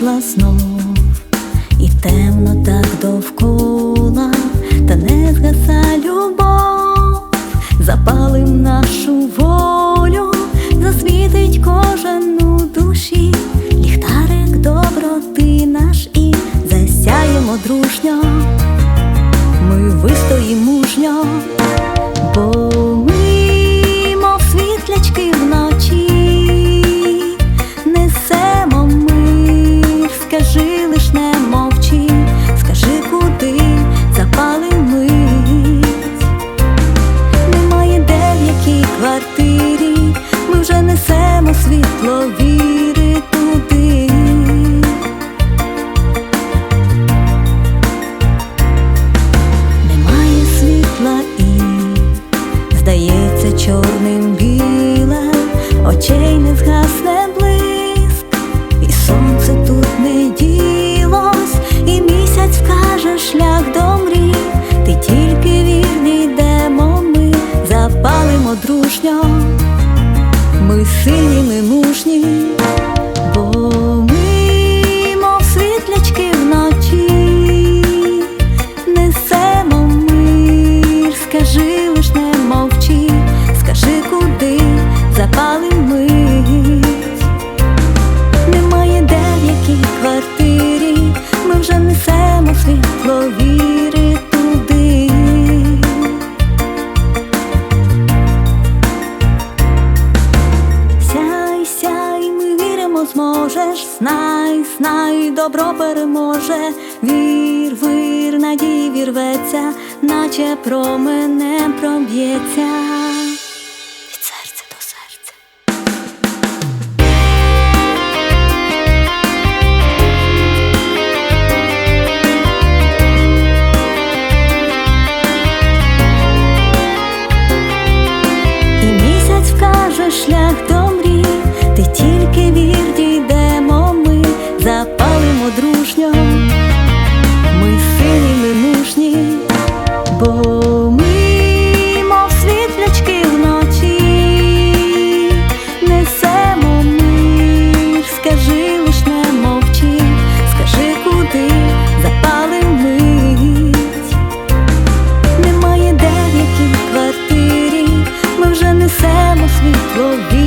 світла знов, і темно так довкола, та не згаса любов, запалим нашу. лежить. можеш, знай, знай, добро переможе, вір, вір, надій вірветься, наче про мене проб'ється. provido.